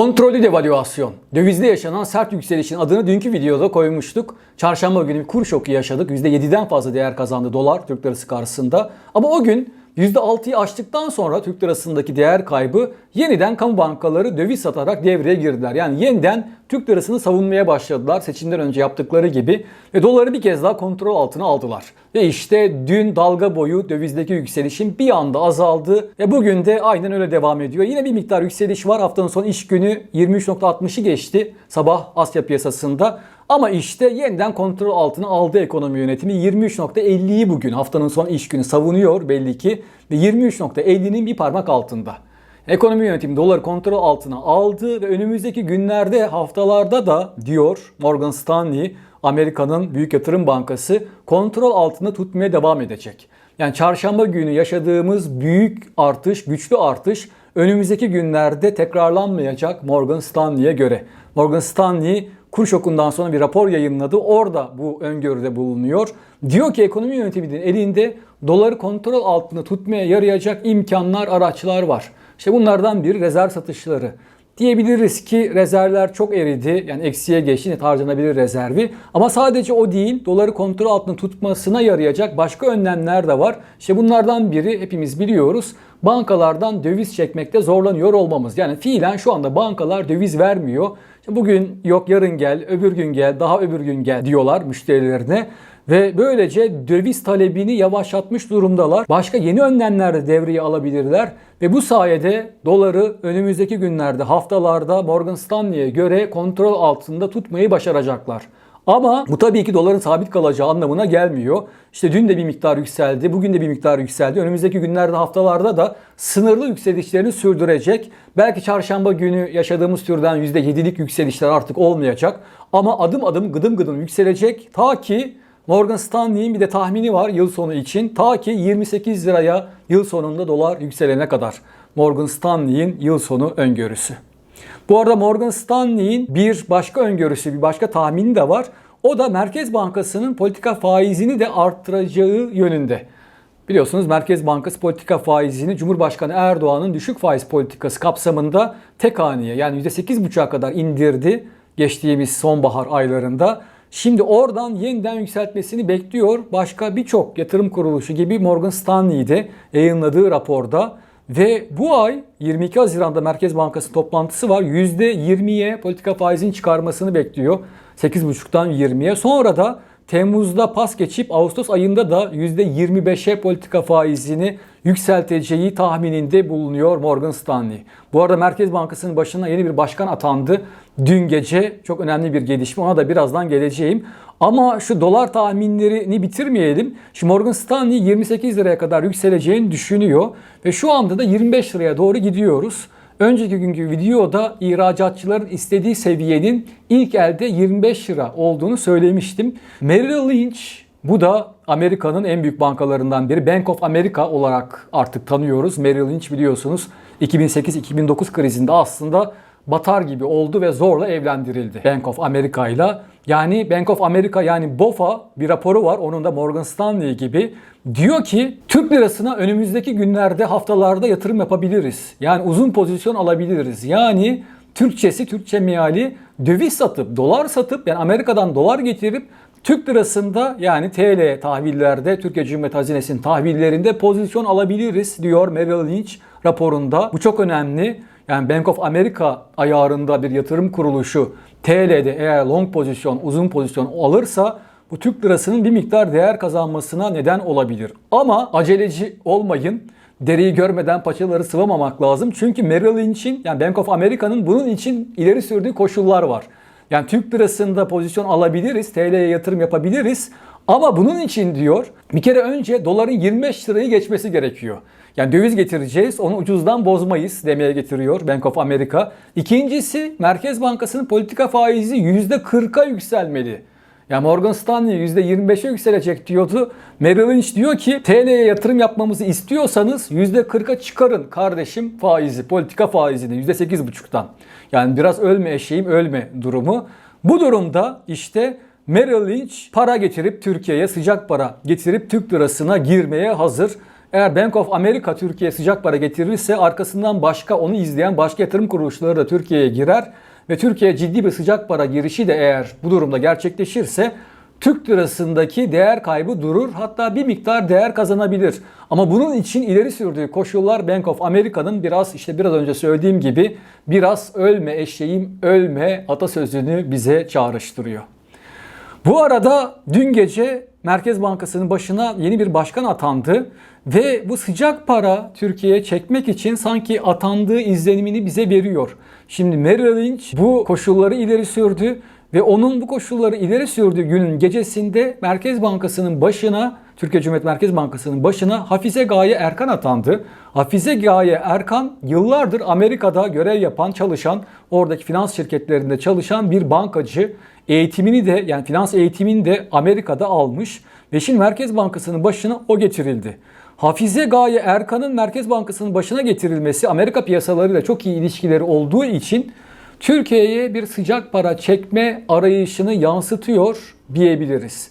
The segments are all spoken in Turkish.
Kontrollü devalüasyon. Dövizde yaşanan sert yükselişin adını dünkü videoda koymuştuk. Çarşamba günü kur şoku yaşadık. %7'den fazla değer kazandı dolar Türk lirası karşısında. Ama o gün %6'yı aştıktan sonra Türk lirasındaki değer kaybı yeniden kamu bankaları döviz satarak devreye girdiler. Yani yeniden Türk lirasını savunmaya başladılar seçimden önce yaptıkları gibi ve doları bir kez daha kontrol altına aldılar. Ve işte dün dalga boyu dövizdeki yükselişin bir anda azaldı ve bugün de aynen öyle devam ediyor. Yine bir miktar yükseliş var. Haftanın son iş günü 23.60'ı geçti sabah Asya piyasasında. Ama işte yeniden kontrol altına aldı ekonomi yönetimi. 23.50'yi bugün haftanın son iş günü savunuyor belli ki. Ve 23.50'nin bir parmak altında. Ekonomi yönetimi doları kontrol altına aldı ve önümüzdeki günlerde haftalarda da diyor Morgan Stanley Amerika'nın büyük yatırım bankası kontrol altında tutmaya devam edecek. Yani çarşamba günü yaşadığımız büyük artış, güçlü artış önümüzdeki günlerde tekrarlanmayacak Morgan Stanley'e göre. Morgan Stanley kur şokundan sonra bir rapor yayınladı. Orada bu öngörüde bulunuyor. Diyor ki ekonomi yönetiminin elinde doları kontrol altında tutmaya yarayacak imkanlar, araçlar var. İşte bunlardan biri rezerv satışları. Diyebiliriz ki rezervler çok eridi. Yani eksiye geçti net harcanabilir rezervi. Ama sadece o değil. Doları kontrol altında tutmasına yarayacak başka önlemler de var. İşte bunlardan biri hepimiz biliyoruz. Bankalardan döviz çekmekte zorlanıyor olmamız. Yani fiilen şu anda bankalar döviz vermiyor. Bugün yok yarın gel, öbür gün gel, daha öbür gün gel diyorlar müşterilerine. Ve böylece döviz talebini yavaşlatmış durumdalar. Başka yeni önlemler de devreye alabilirler. Ve bu sayede doları önümüzdeki günlerde, haftalarda Morgan Stanley'e göre kontrol altında tutmayı başaracaklar. Ama bu tabii ki doların sabit kalacağı anlamına gelmiyor. İşte dün de bir miktar yükseldi, bugün de bir miktar yükseldi. Önümüzdeki günlerde, haftalarda da sınırlı yükselişlerini sürdürecek. Belki çarşamba günü yaşadığımız türden %7'lik yükselişler artık olmayacak. Ama adım adım gıdım gıdım yükselecek. Ta ki Morgan Stanley'in bir de tahmini var yıl sonu için. Ta ki 28 liraya yıl sonunda dolar yükselene kadar. Morgan Stanley'in yıl sonu öngörüsü. Bu arada Morgan Stanley'in bir başka öngörüsü, bir başka tahmini de var. O da Merkez Bankası'nın politika faizini de arttıracağı yönünde. Biliyorsunuz Merkez Bankası politika faizini Cumhurbaşkanı Erdoğan'ın düşük faiz politikası kapsamında tek haneye yani %8,5'a kadar indirdi geçtiğimiz sonbahar aylarında. Şimdi oradan yeniden yükseltmesini bekliyor. Başka birçok yatırım kuruluşu gibi Morgan Stanley'de yayınladığı raporda ve bu ay 22 Haziran'da Merkez Bankası toplantısı var. %20'ye politika faizini çıkarmasını bekliyor. 8,5'tan 20'ye. Sonra da Temmuz'da pas geçip Ağustos ayında da %25'e politika faizini yükselteceği tahmininde bulunuyor Morgan Stanley. Bu arada Merkez Bankası'nın başına yeni bir başkan atandı. Dün gece çok önemli bir gelişme. Ona da birazdan geleceğim. Ama şu dolar tahminlerini bitirmeyelim. Şimdi Morgan Stanley 28 liraya kadar yükseleceğini düşünüyor. Ve şu anda da 25 liraya doğru gidiyoruz. Önceki günkü videoda ihracatçıların istediği seviyenin ilk elde 25 lira olduğunu söylemiştim. Merrill Lynch bu da Amerika'nın en büyük bankalarından biri. Bank of America olarak artık tanıyoruz. Merrill Lynch biliyorsunuz 2008-2009 krizinde aslında batar gibi oldu ve zorla evlendirildi Bank of America ile. Yani Bank of America yani BOFA bir raporu var. Onun da Morgan Stanley gibi. Diyor ki Türk lirasına önümüzdeki günlerde haftalarda yatırım yapabiliriz. Yani uzun pozisyon alabiliriz. Yani Türkçesi, Türkçe meali döviz satıp, dolar satıp yani Amerika'dan dolar getirip Türk lirasında yani TL tahvillerde Türkiye Cumhuriyet Hazinesi'nin tahvillerinde pozisyon alabiliriz diyor Merrill Lynch raporunda. Bu çok önemli. Yani Bank of America ayarında bir yatırım kuruluşu TL'de eğer long pozisyon, uzun pozisyon alırsa bu Türk lirasının bir miktar değer kazanmasına neden olabilir. Ama aceleci olmayın. Dereyi görmeden paçaları sıvamamak lazım. Çünkü Merrill Lynch'in yani Bank of America'nın bunun için ileri sürdüğü koşullar var. Yani Türk lirasında pozisyon alabiliriz, TL'ye yatırım yapabiliriz. Ama bunun için diyor bir kere önce doların 25 lirayı geçmesi gerekiyor. Yani döviz getireceğiz, onu ucuzdan bozmayız demeye getiriyor Bank of America. İkincisi Merkez Bankası'nın politika faizi %40'a yükselmeli. Yani Morgan Stanley %25'e yükselecek diyordu. Merrill Lynch diyor ki TL'ye yatırım yapmamızı istiyorsanız %40'a çıkarın kardeşim faizi, politika faizini %8,5'tan. Yani biraz ölme eşeğim ölme durumu. Bu durumda işte Merrill Lynch para getirip Türkiye'ye sıcak para getirip Türk lirasına girmeye hazır. Eğer Bank of America Türkiye'ye sıcak para getirirse arkasından başka onu izleyen başka yatırım kuruluşları da Türkiye'ye girer ve Türkiye ciddi bir sıcak para girişi de eğer bu durumda gerçekleşirse Türk lirasındaki değer kaybı durur hatta bir miktar değer kazanabilir. Ama bunun için ileri sürdüğü koşullar Bank of America'nın biraz işte biraz önce söylediğim gibi biraz ölme eşeğim ölme atasözünü bize çağrıştırıyor. Bu arada dün gece Merkez Bankası'nın başına yeni bir başkan atandı ve bu sıcak para Türkiye'ye çekmek için sanki atandığı izlenimini bize veriyor. Şimdi Merrill Lynch bu koşulları ileri sürdü ve onun bu koşulları ileri sürdüğü günün gecesinde Merkez Bankası'nın başına Türkiye Cumhuriyet Merkez Bankası'nın başına Hafize Gaye Erkan atandı. Hafize Gaye Erkan yıllardır Amerika'da görev yapan, çalışan, oradaki finans şirketlerinde çalışan bir bankacı. Eğitimini de yani finans eğitimini de Amerika'da almış ve şimdi Merkez Bankası'nın başına o getirildi. Hafize Gaye Erkan'ın Merkez Bankası'nın başına getirilmesi Amerika piyasalarıyla çok iyi ilişkileri olduğu için Türkiye'ye bir sıcak para çekme arayışını yansıtıyor diyebiliriz.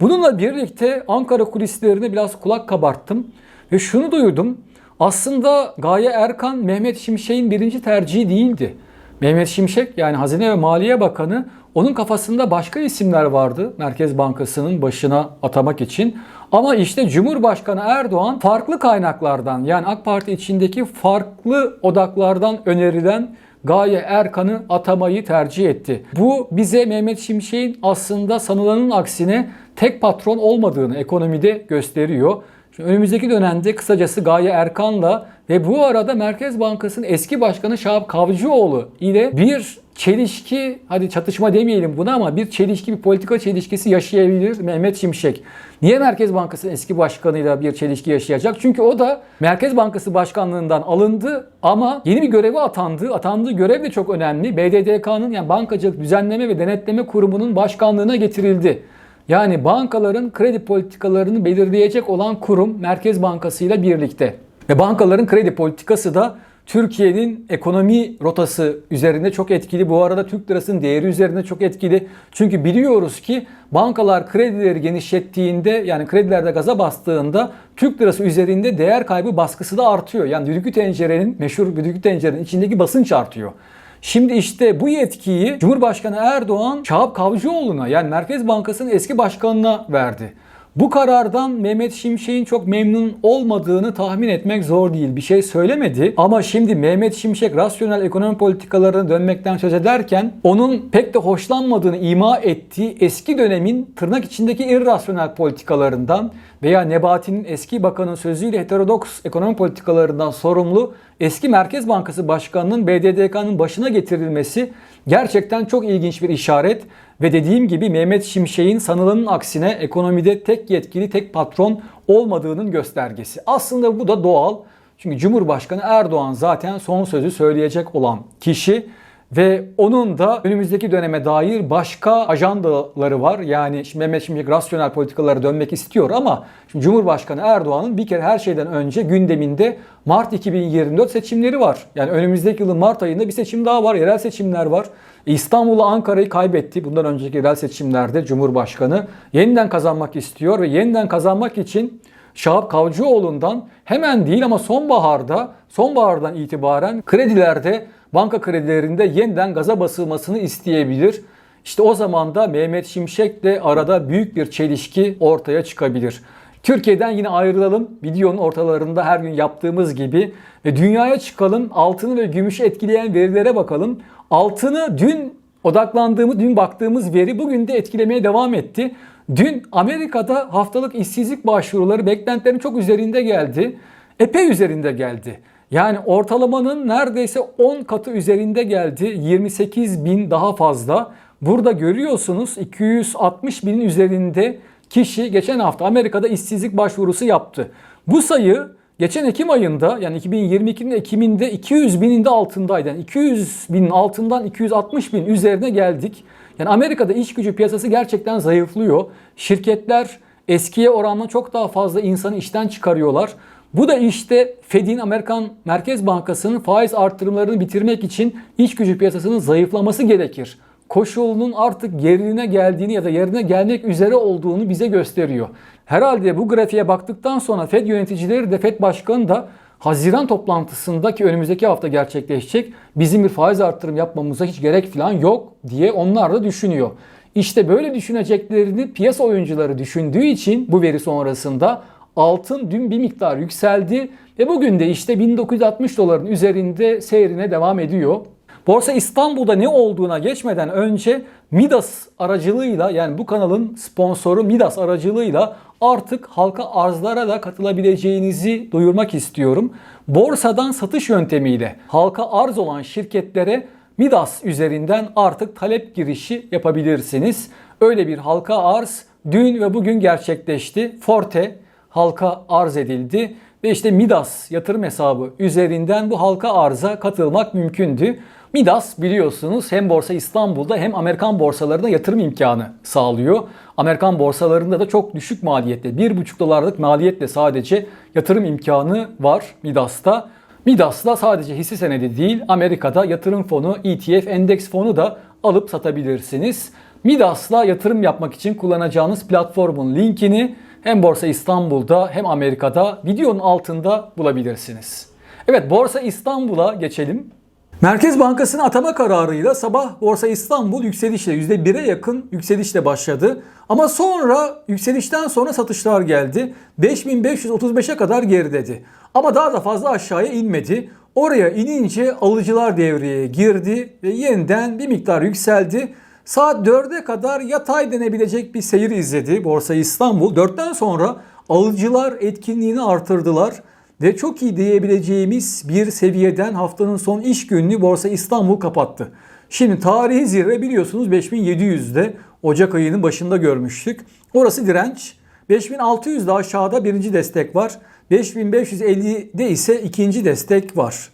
Bununla birlikte Ankara kulislerine biraz kulak kabarttım ve şunu duydum. Aslında Gaye Erkan Mehmet Şimşek'in birinci tercihi değildi. Mehmet Şimşek yani Hazine ve Maliye Bakanı onun kafasında başka isimler vardı Merkez Bankası'nın başına atamak için. Ama işte Cumhurbaşkanı Erdoğan farklı kaynaklardan yani AK Parti içindeki farklı odaklardan önerilen Gaye Erkan'ı atamayı tercih etti. Bu bize Mehmet Şimşek'in aslında sanılanın aksine tek patron olmadığını ekonomide gösteriyor. Şimdi önümüzdeki dönemde kısacası Gaye Erkan'la ve bu arada Merkez Bankası'nın eski başkanı Şahap Kavcıoğlu ile bir çelişki, hadi çatışma demeyelim buna ama bir çelişki, bir politika çelişkisi yaşayabilir Mehmet Şimşek. Niye Merkez Bankası'nın eski başkanıyla bir çelişki yaşayacak? Çünkü o da Merkez Bankası başkanlığından alındı ama yeni bir göreve atandı. Atandığı görev de çok önemli. BDDK'nın yani Bankacılık Düzenleme ve Denetleme Kurumu'nun başkanlığına getirildi. Yani bankaların kredi politikalarını belirleyecek olan kurum Merkez Bankası ile birlikte. Ve bankaların kredi politikası da Türkiye'nin ekonomi rotası üzerinde çok etkili. Bu arada Türk lirasının değeri üzerinde çok etkili. Çünkü biliyoruz ki bankalar kredileri genişlettiğinde yani kredilerde gaza bastığında Türk lirası üzerinde değer kaybı baskısı da artıyor. Yani düdüklü tencerenin meşhur düdüklü tencerenin içindeki basınç artıyor. Şimdi işte bu yetkiyi Cumhurbaşkanı Erdoğan Şahap Kavcıoğlu'na yani Merkez Bankası'nın eski başkanına verdi. Bu karardan Mehmet Şimşek'in çok memnun olmadığını tahmin etmek zor değil. Bir şey söylemedi ama şimdi Mehmet Şimşek rasyonel ekonomi politikalarına dönmekten söz ederken onun pek de hoşlanmadığını ima ettiği eski dönemin tırnak içindeki irrasyonel politikalarından veya Nebati'nin eski bakanın sözüyle heterodoks ekonomi politikalarından sorumlu eski Merkez Bankası Başkanı'nın BDDK'nın başına getirilmesi gerçekten çok ilginç bir işaret. Ve dediğim gibi Mehmet Şimşek'in sanılanın aksine ekonomide tek yetkili, tek patron olmadığının göstergesi. Aslında bu da doğal. Çünkü Cumhurbaşkanı Erdoğan zaten son sözü söyleyecek olan kişi ve onun da önümüzdeki döneme dair başka ajandaları var. Yani şimdi Mehmet Şimşek rasyonel politikalara dönmek istiyor ama şimdi Cumhurbaşkanı Erdoğan'ın bir kere her şeyden önce gündeminde Mart 2024 seçimleri var. Yani önümüzdeki yılın Mart ayında bir seçim daha var. Yerel seçimler var. İstanbul'u Ankara'yı kaybetti. Bundan önceki yerel seçimlerde Cumhurbaşkanı yeniden kazanmak istiyor ve yeniden kazanmak için Şahap Kavcıoğlu'ndan hemen değil ama sonbaharda, sonbahardan itibaren kredilerde, banka kredilerinde yeniden gaza basılmasını isteyebilir. İşte o zaman da Mehmet Şimşek'le arada büyük bir çelişki ortaya çıkabilir. Türkiye'den yine ayrılalım. Videonun ortalarında her gün yaptığımız gibi ve dünyaya çıkalım. Altını ve gümüşü etkileyen verilere bakalım. Altını dün odaklandığımız, dün baktığımız veri bugün de etkilemeye devam etti. Dün Amerika'da haftalık işsizlik başvuruları beklentilerin çok üzerinde geldi. Epey üzerinde geldi. Yani ortalamanın neredeyse 10 katı üzerinde geldi. 28 bin daha fazla. Burada görüyorsunuz 260 binin üzerinde kişi geçen hafta Amerika'da işsizlik başvurusu yaptı. Bu sayı geçen Ekim ayında yani 2022'nin Ekim'inde 200 binin de altındaydı. Yani 200 binin altından 260 bin üzerine geldik. Yani Amerika'da iş gücü piyasası gerçekten zayıflıyor. Şirketler eskiye oranla çok daha fazla insanı işten çıkarıyorlar. Bu da işte Fed'in Amerikan Merkez Bankası'nın faiz artırımlarını bitirmek için iş gücü piyasasının zayıflaması gerekir. Koşulunun artık yerine geldiğini ya da yerine gelmek üzere olduğunu bize gösteriyor. Herhalde bu grafiğe baktıktan sonra Fed yöneticileri de Fed Başkanı da Haziran toplantısındaki önümüzdeki hafta gerçekleşecek bizim bir faiz artırım yapmamıza hiç gerek falan yok diye onlar da düşünüyor. İşte böyle düşüneceklerini piyasa oyuncuları düşündüğü için bu veri sonrasında altın dün bir miktar yükseldi ve bugün de işte 1960 doların üzerinde seyrine devam ediyor. Borsa İstanbul'da ne olduğuna geçmeden önce Midas aracılığıyla yani bu kanalın sponsoru Midas aracılığıyla artık halka arzlara da katılabileceğinizi duyurmak istiyorum. Borsadan satış yöntemiyle halka arz olan şirketlere Midas üzerinden artık talep girişi yapabilirsiniz. Öyle bir halka arz dün ve bugün gerçekleşti. Forte halka arz edildi ve işte Midas yatırım hesabı üzerinden bu halka arza katılmak mümkündü. Midas biliyorsunuz hem Borsa İstanbul'da hem Amerikan borsalarında yatırım imkanı sağlıyor. Amerikan borsalarında da çok düşük maliyetle 1,5 dolarlık maliyetle sadece yatırım imkanı var Midas'ta. Midas'la sadece hisse senedi değil Amerika'da yatırım fonu, ETF, endeks fonu da alıp satabilirsiniz. Midas'la yatırım yapmak için kullanacağınız platformun linkini hem Borsa İstanbul'da hem Amerika'da videonun altında bulabilirsiniz. Evet Borsa İstanbul'a geçelim. Merkez Bankası'nın atama kararıyla sabah Borsa İstanbul yükselişle %1'e yakın yükselişle başladı. Ama sonra yükselişten sonra satışlar geldi. 5535'e kadar geriledi. Ama daha da fazla aşağıya inmedi. Oraya inince alıcılar devreye girdi ve yeniden bir miktar yükseldi. Saat 4'e kadar yatay denebilecek bir seyir izledi Borsa İstanbul. 4'ten sonra alıcılar etkinliğini artırdılar ve çok iyi diyebileceğimiz bir seviyeden haftanın son iş gününü Borsa İstanbul kapattı. Şimdi tarihi zirve biliyorsunuz 5700'de Ocak ayının başında görmüştük. Orası direnç. 5600'de aşağıda birinci destek var. 5550'de ise ikinci destek var.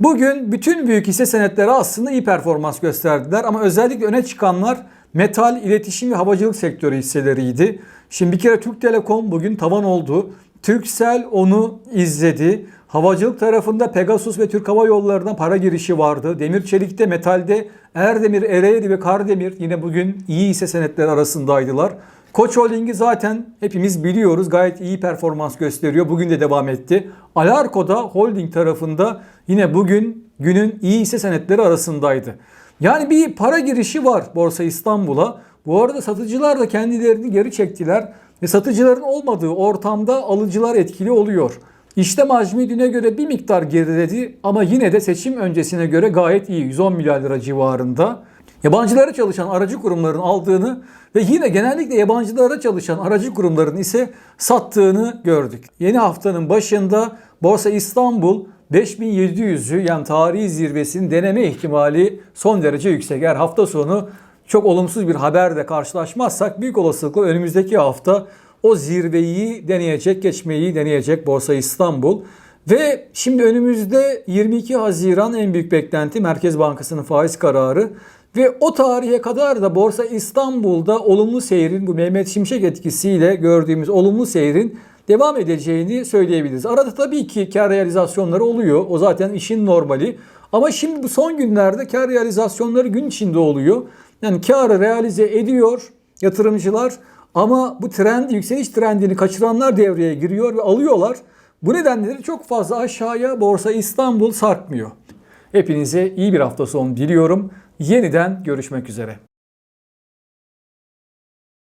Bugün bütün büyük hisse senetleri aslında iyi performans gösterdiler ama özellikle öne çıkanlar metal, iletişim ve havacılık sektörü hisseleriydi. Şimdi bir kere Türk Telekom bugün tavan oldu. Türksel onu izledi. Havacılık tarafında Pegasus ve Türk Hava Yolları'na para girişi vardı. Demir Çelik'te, metalde Erdemir, Ereğli ve Kardemir yine bugün iyi hisse senetleri arasındaydılar. Koç Holding'i zaten hepimiz biliyoruz. Gayet iyi performans gösteriyor. Bugün de devam etti. Alarko'da holding tarafında yine bugün günün iyi hisse senetleri arasındaydı. Yani bir para girişi var Borsa İstanbul'a. Bu arada satıcılar da kendilerini geri çektiler ve satıcıların olmadığı ortamda alıcılar etkili oluyor. İşlem hacmi düne göre bir miktar geriledi ama yine de seçim öncesine göre gayet iyi 110 milyar lira civarında. Yabancılara çalışan aracı kurumların aldığını ve yine genellikle yabancılara çalışan aracı kurumların ise sattığını gördük. Yeni haftanın başında Borsa İstanbul 5700'ü yani tarihi zirvesini deneme ihtimali son derece yüksek. Eğer hafta sonu çok olumsuz bir haberle karşılaşmazsak büyük olasılıkla önümüzdeki hafta o zirveyi deneyecek, geçmeyi deneyecek Borsa İstanbul. Ve şimdi önümüzde 22 Haziran en büyük beklenti Merkez Bankası'nın faiz kararı. Ve o tarihe kadar da Borsa İstanbul'da olumlu seyrin bu Mehmet Şimşek etkisiyle gördüğümüz olumlu seyrin devam edeceğini söyleyebiliriz. Arada tabii ki kar realizasyonları oluyor. O zaten işin normali. Ama şimdi bu son günlerde kar realizasyonları gün içinde oluyor. Yani karı realize ediyor yatırımcılar ama bu trend, yükseliş trendini kaçıranlar devreye giriyor ve alıyorlar. Bu nedenle de çok fazla aşağıya Borsa İstanbul sarkmıyor. Hepinize iyi bir hafta sonu diliyorum. Yeniden görüşmek üzere.